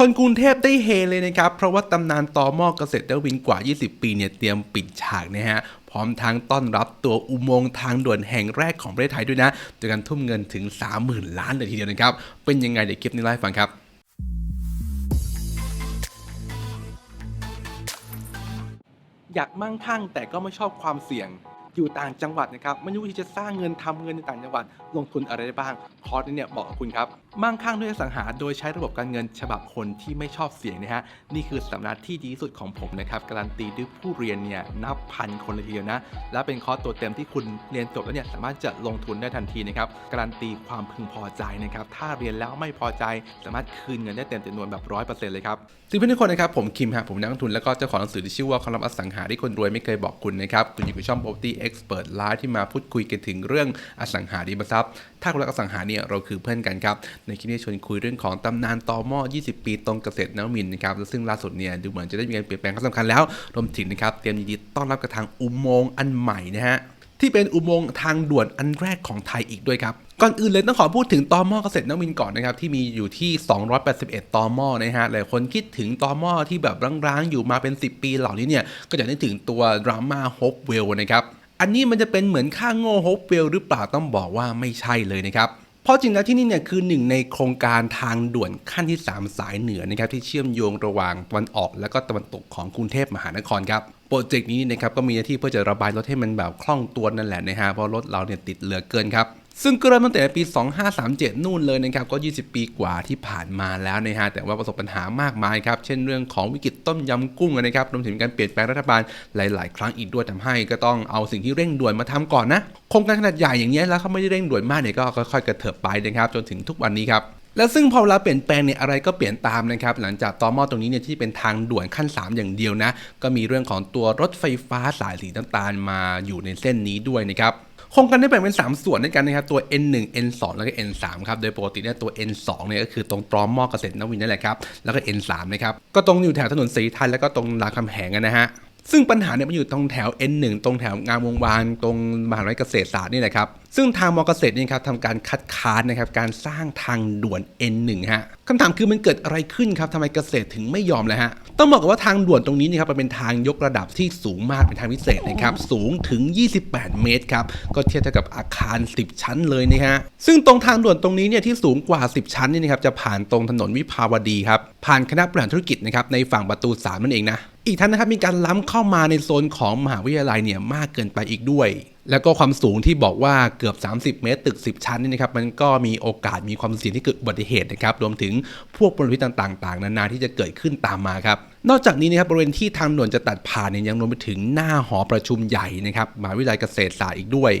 คนกรุงเทพได้เฮเลยนะครับ เพราะว่าตำนานต่อหม้อเกษตรวินกว่า 20 ปีเนี่ยเตรียมปิดฉากนะฮะพร้อมทั้งต้อนรับตัวอุโมงค์ทางด่วนแห่งแรกของประเทศไทยด้วยนะโดยการทุ่มเงินถึง 30,000 ล้านเลยทีเดียวนะครับ เป็นยังไงเดี๋ยวคลิปนี้ไล่ฟังครับอยากมั่งคั่งแต่ก็ไม่ชอบความเสี่ยง อยู่ต่างจังหวัดนะครับไม่รู้วิธีจะสร้างเงินทำเงินในต่างจังหวัด ลงทุนอะไรได้บ้าง คอร์สนี้เนี่ยเหมาะกับคุณครับมั่งคั่งด้วยอสังหาโดยใช้ระบบการเงินฉบับคนที่ไม่ชอบเสี่ยงนะฮะนี่คือสำนักที่ดีที่สุดของผมนะครับการันตีด้วยผู้เรียนเนี่ยนับพันคนเลยทีเดียวนะและเป็นคอร์สตัวเต็มที่คุณเรียนจบแล้วเนี่ยสามารถจะลงทุนได้ทันทีนะครับการันตีความพึงพอใจนะครับถ้าเรียนแล้วไม่พอใจ สามารถคืนเงินได้เต็มจำนวนแบบร้อยเปอร์เซ็นต์เลยครับสิ่งเพื่อนทุกคนนะครับผมคิมฮะผมนักลงทุนแล้วก็เจ้าของหนังสือที่ชื่อว่าความลับอสังหาที่คนรวยไม่เคยบอกคุณนะครับคุณอยู่กับช่อง Property Expert Live ที่มาพูดคุยกันถึงเรื่องอสังหาริมทรัพย์ ถ้าคุณรักอสังหาเนี่ยเราคือเพื่อนกันครับ ในคลิปนี้ชวนคุยเรื่องของตำนานตอหม้อ 20 ปีตรงเกษตรนวมินนะครับซึ่งล่าสุดเนี่ยดูเหมือนจะได้มีการเปลี่ยนแปลงครั้งสำคัญแล้วรวมถึงนะครับเตรียมยินดีต้อนรับกับทางอุโมงค์อันใหม่นะฮะที่เป็นอุโมงค์ทางด่วนอันแรกของไทยอีกด้วยครับ ก่อนอื่นเลยต้องขอพูดถึงตอหม้อเกษตรนวมินก่อนนะครับ ที่มีอยู่ที่ 281 ตอหม้อนะฮะหลายคนคิดถึงตอหม้อที่แบบร้างๆ อยู่มาเป็น 10 ปีเหล่านี้เนี่ย ก็จะนึกถึงตัวดราม่าโฮปเวลนะครับ อันนี้มันจะเป็นเหมือนค่าโง่โฮปเวลหรือเปล่าต้องบอกว่าไม่ใช่เลยนะครับเพราะจริงแล้วที่นี่เนี่ยคือหนึ่งในโครงการทางด่วนขั้นที่ 3 สายเหนือนะครับที่เชื่อมโยงระหว่างตะวันออก และก็ตะวันตกของกรุงเทพมหานครครับโปรเจกต์นี้นะครับก็มีหน้าที่เพื่อจะระบายรถให้มันแบบคล่องตัวนั่นแหละนะฮะเพราะรถเราเนี่ยติดเหลือเกินครับ ซึ่งก็เริ่มตั้งแต่ปี 2537 นู่นเลยนะครับ ก็ 20 ปีกว่าที่ผ่านมาแล้วนะฮะ แต่ว่าประสบปัญหามากมายครับ เช่นเรื่องของวิกฤตต้มยำกุ้งนะครับ รวมถึงการเปลี่ยนแปลงรัฐบาลหลาย ๆ ครั้งอีกด้วยทำให้ก็ต้องเอาสิ่งที่เร่งด่วนมาทำก่อนนะ โครงการขนาดใหญ่อย่างเงี้แล้วเขาไม่ได้เร่งด่วนมากเนี่ยก็ค่อย ๆ กระเถิบไปนะครับ จนถึงทุกวันนี้ครับและซึ่งพอเวลาเปลี่ยนแปลงเนี่ยอะไรก็เปลี่ยนตามนะครับหลังจากตอมอตรงนี้เนี่ยที่เป็นทางด่วนขั้น 3 อย่างเดียวนะ ก็มีเรื่องของตัวรถไฟฟ้าสายสีน้ำตาลมาอยู่ในเส้นนี้ด้วยนะครับ ครงการได้แบ่งเป็น 3 ส่วนด้วยกันนะครับตัว N1 N2 แล้วก็ N3 ครับโดยปกติเนี่ยตัว N2 เนี่ยก็คือตรงตรอมมอเกษตรนวินนั่นแหละครับแล้วก็ N3 นะครับก็ตรงอยู่แถวถนนสีไทยแล้วก็ตรงรามคำแหงนะฮะ ซึ่งปัญหาเนี่ยมันอยู่ตรงแถว N1 ตรงแถวงามวงวานตรงมหาวิทยาลัยเกษตรศาสตร์นี่แหละครับ ซึ่งทางมอเกษตรนี่ครับทำการคัดค้านนะครับการสร้างทางด่วน N1 ฮะคำถามคือมันเกิดอะไรขึ้นครับทำไมเกษตรถึงไม่ยอมเลยฮะต้องบอกกันว่าทางด่วนตรงนี้นี่ครับมันเป็นทางยกระดับที่สูงมากเป็นทางพิเศษนะครับสูงถึง 28 เมตรครับก็เทียบเท่ากับอาคาร 10 ชั้นเลยนะฮะซึ่งตรงทางด่วนตรงนี้เนี่ยที่สูงกว่า 10 ชั้นนี่นะครับจะผ่านตรงถนนวิภาวดีครับผ่านคณะบริหารธุรกิจนะครับในฝั่งประตู3นั่นเองนะ อีกทั้งนะครับมีการล้ำเข้ามาในโซนของมหาวิทยาลัยเนี่ยมากเกินไปอีกด้วย แล้วก็ความสูงที่บอกว่าเกือบ 30 เมตร ตึก 10 ชั้นนี่นะครับมันก็มีโอกาสมีความเสี่ยงที่เกิดอุบัติเหตุนะครับรวมถึงพวกมลพิษต่างๆ นานาที่จะเกิดขึ้นตามมาครับนอกจากนี้นะครับบริเวณที่ทางด่วนจะตัดผ่านเนี่ยยังรวมไปถึงหน้าหอประชุมใหญ่นะครับมหาวิทยาลัยเกษตรศาสตร์อีกด้วย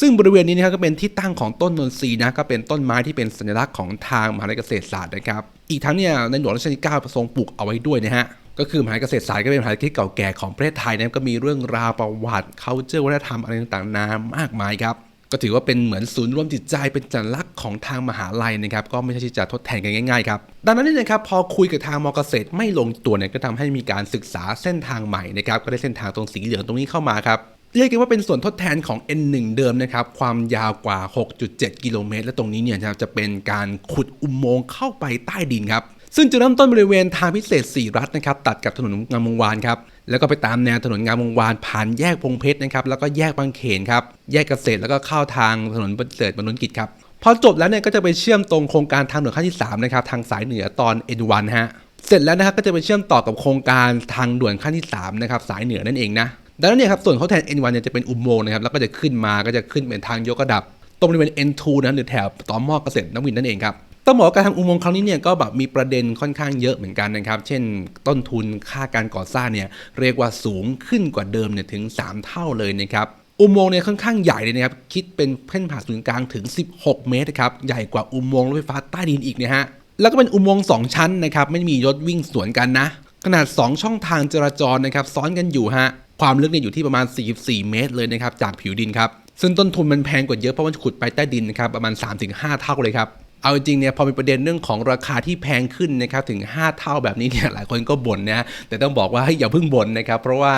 ซึ่งบริเวณนี้นะครับก็เป็นที่ตั้งของต้นนนทรีนะก็เป็นต้นไม้ที่เป็นสัญลักษณ์ของทางมหาวิทยาลัยเกษตรศาสตร์นะครับ อีกทั้งเนี่ยในหลวงรัชกาลที่9ทรงปลูกเอาไว้ด้วยนะฮะ ก็คือมหาเกษตรศาสตร์ก็เป็นมหาวิทยาลัยที่เก่าแก่ของประเทศไทยนะก็มีเรื่องราวประวัติ culture วัฒนธรรมอะไรต่างๆนามากมายครับก็ถือว่าเป็นเหมือนศูนย์รวมจิตใจเป็นสัญลักษณ์ของทางมหาลัยนะครับก็ไม่ใช่ที่จะทดแทนกันง่ายๆครับดังนั้นเนี่ยนะครับพอคุยกับทางมอเกษตรไม่ลงตัวเนี่ยก็ทำให้มีการศึกษาเส้นทางใหม่นะครับก็ได้เส้นทางตรงสีเหลืองตรงนี้เข้ามาครับเรียกกันว่าเป็นส่วนทดแทนของ N1 เดิมนะครับความยาวกว่า 6.7 กิโลเมตร และตรงนี้เนี่ยนะครับจะเป็นการขุดอุโมงค์เข้าไปใต้ดินครับ ซึ่งจะเริ่มต้นบริเวณทางพิเศษ 4 รัฐนะครับตัดกับถนนงามวงวานครับแล้วก็ไปตามแนวถนนงามวงวานผ่านแยกพงเพชรนะครับแล้วก็แยกบางเขนครับแยกเกษตรแล้วก็เข้าทางถนนประเสริฐบรรลุกิจครับพอจบแล้วเนี่ยก็จะไปเชื่อมตรงโครงการทางด่วนขั้นที่3นะครับทางสายเหนือตอน N1 ฮะเสร็จแล้วนะครับก็จะไปเชื่อมต่อกับโครงการทางด่วนขั้นที่3นะครับสายเหนือนั่นเองนะดังนั้นเนี่ยครับส่วนเขาแทน N1 เนี่ยจะเป็นอุโมงค์นะครับแล้วก็จะขึ้นมาก็จะขึ้นเป็นทางยกระดับ ตรงบริเวณ N2 นะหรือแถวต่อหม้อเกษตรนวมินนั่นเองครับ ต้องบอกว่าการทำอุโมงค์ครั้งนี้เนี่ยก็แบบมีประเด็นค่อนข้างเยอะเหมือนกันนะครับ เช่นต้นทุนค่าการก่อสร้างเนี่ยเรียกว่าสูงขึ้นกว่าเดิมเนี่ยถึง 3 เท่าเลยนะครับอุโมงค์เนี่ยค่อนข้างใหญ่เลยนะครับ คิดเป็นเส้นผ่าศูนย์กลางถึง 16 เมตรครับใหญ่กว่าอุโมงค์รถไฟฟ้าใต้ดินอีกนะฮะแล้วก็เป็นอุโมงค์2ชั้นนะครับไม่มีรถวิ่งสวนกันนะ ขนาด 2 ช่องทางจราจรนะครับซ้อนกันอยู่ฮะความลึกเนี่ยอยู่ที่ประมาณ 44 เมตรเลยนะครับจากผิวดินครับซึ่งต้นทุนมันแพงกว่าเยอะเพราะมันขุดไปใต้ดินนะครับประมาณ 3-5 เท่าเลยครับ เอาจริงเนี่ยพอมีประเด็นเรื่องของราคาที่แพงขึ้นนะครับถึง 5 เท่าแบบนี้เนี่ยหลายคนก็บ่นนะแต่ต้องบอกว่าอย่าเพิ่งบ่นนะครับเพราะว่า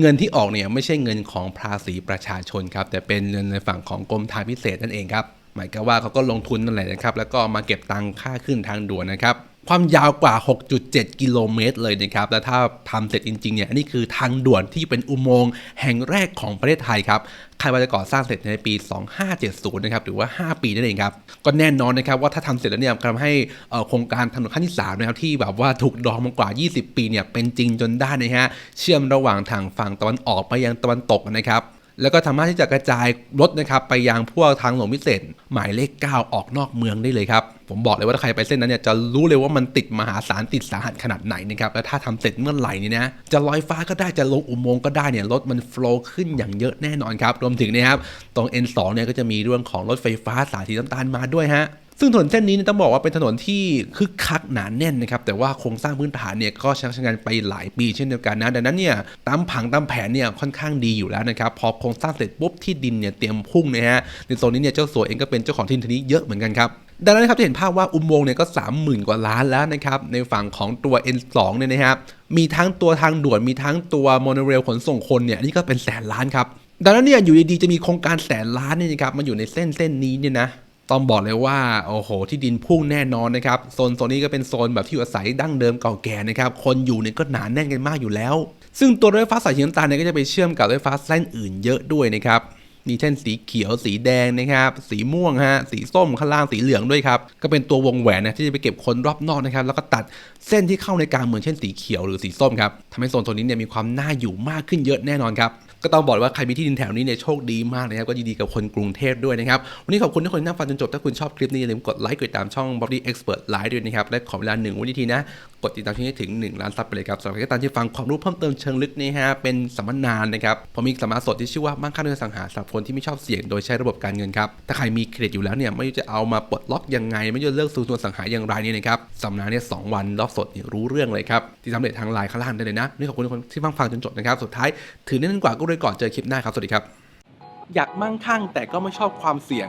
เงินที่ออกเนี่ยไม่ใช่เงินของภาษีประชาชนครับแต่เป็นเงินในฝั่งของกรมทางพิเศษนั่นเองครับหมายก็ว่าเขาก็ลงทุนนั่นแหละนะครับแล้วก็มาเก็บตังค่าขึ้นทางด่วนนะครับ ความยาวกว่า 6.7 กิโลเมตรเลยนะครับ และถ้าทำเสร็จจริงๆเนี่ยนี่คือทางด่วนที่เป็นอุโมงค์แห่งแรกของประเทศไทยครับคาดว่าจะก่อสร้างเสร็จในปี 2570 นะครับ หรือว่า 5 ปีนั่นเองครับ ก็แน่นอนนะครับว่าถ้าทำเสร็จแล้วเนี่ยทำให้โครงการถนนขั้นที่ 3 นะครับ ที่แบบว่าถูกดองมากว่า 20 ปีเนี่ย เป็นจริงจนได้นะฮะ เชื่อมระหว่างทางฝั่งตะวันออกไปยังตะวันตกนะครับ แล้วก็สามารถที่จะกระจายรถนะครับไปยังพวกทางหลวงพิเศษ หมายเลข 9 ออกนอกเมืองได้เลยครับ ผมบอกเลยว่าถ้าใครไปเส้นนั้นเนี่ยจะรู้เลยว่ามันติดมหาศาลติดสาหัสขนาดไหนนะครับและถ้าทำเสร็จเมื่อไหร่นี่นะจะลอยฟ้าก็ได้จะลงอุโมงค์ก็ได้เนี่ยรถมันโฟล์ขึ้นอย่างเยอะแน่นอนครับรวมถึงนะครับตรง N2 เนี่ยก็จะมีเรื่องของรถไฟฟ้าสายสีน้ำตาลมาด้วยฮะ ซึ่งถนนเส้นนี้เนี่ยต้องบอกว่าเป็นถนนที่คึกคักหนาแน่นนะครับ แต่ว่าโครงสร้างพื้นฐานเนี่ยก็ใช้งานไปหลายปีเช่นเดียวกันนะดังนั้นเนี่ยตามผังตามแผนเนี่ยค่อนข้างดีอยู่แล้วนะครับ พอโครงสร้างเสร็จปุ๊บที่ดินเนี่ยเตรียมพุ่งนะฮะในโซนนี้เนี่ยเจ้าสัวเองก็เป็นเจ้าของที่ดินนี้เยอะเหมือนกันครับดังนั้นครับจะเห็นภาพว่าอุโมงค์เนี่ยก็ 30,000 กว่าล้านแล้วนะครับ ในฝั่งของตัว N2 เนี่ยนะครับมีทั้งตัวทางด่วนมีทั้งตัวโมโนเรลขนส่งคนเนี่ยนนี่ก็เป็นแสนล้านครับดังนั้นเนี่ยอยู่ดีๆจะมีโครงการแสนล้านเนี่ยนะครับมาอยู่ในเส้นเส้นนี้เนี่ยนะ ต้องบอกเลยว่าโอ้โห ที่ดินพุ่งแน่นอนนะครับโซนโซนนี้ก็เป็นโซนแบบที่อยู่อาศัยดั้งเดิมเก่าแก่นะครับคนอยู่เนี่ยก็หนาแน่นกันมากอยู่แล้ว ซึ่งตัวรถไฟฟ้าสายสีน้ำตาลเนี่ยก็จะไปเชื่อมกับรถไฟฟ้าเส้นอื่นเยอะด้วยนะครับ มีเช่นสีเขียวสีแดงนะครับสีม่วงฮะสีส้มข้างล่างสีเหลืองด้วยครับก็เป็นตัววงแหวนนะที่จะไปเก็บคนรอบนอกนะครับแล้วก็ตัดเส้นที่เข้าในกลางเมืองเช่นสีเขียวหรือสีส้มครับทำให้โซนโซนนี้เนี่ยมีความน่าอยู่มากขึ้นเยอะแน่นอนครับก็ต้องบอกว่าใครมีที่ดินแถวนี้เนี่ยโชคดีมากนะครับก็ยินดีกับคนกรุงเทพด้วยนะครับวันนี้ขอบคุณทุกคนที่นั่งฟังจนจบถ้าคุณชอบคลิปนี้อย่าลืมกดไลค์กดติดตามช่อง Body Expert Live ด้วยนะครับและขอเวลาหนึ่งวินาทีนะ ดติดตามช่องให้ถึง 1 ล้านซับไปเลยครับสำหรับใครก็ตามที่ฟังความรู้เพิ่มเติมเชิงลึกนี่ฮะเป็นสัมมนานะครับผมมีสัมมนาสดที่ชื่อว่ามั่งคั่งเรื่องสังหาสำหรับคนที่ไม่ชอบเสี่ยงโดยใช้ระบบการเงินครับถ้าใครมีเครดิตอยู่แล้วเนี่ยไม่รู้จะเอามาปลดล็อกยังไง ไม่รู้จะเลือกซื้อตัวอสังหาอย่างไรเนี่ยนะครับสัมมนาเนี่ยสองวันรอบสดเนี่ยรู้เรื่องเลยครับที่สำเร็จทางไลน์ข้างล่างได้เลยนะนี่ขอบคุณทุกคนที่ฟังฟังจนจบนะครับสุดท้ายถือเน้นกว่าก็เลยก่อนเจอคลิปหน้าครับสวัสดีครับอยากมั่งคั่งแต่ก็ไม่ชอบความเสี่ยง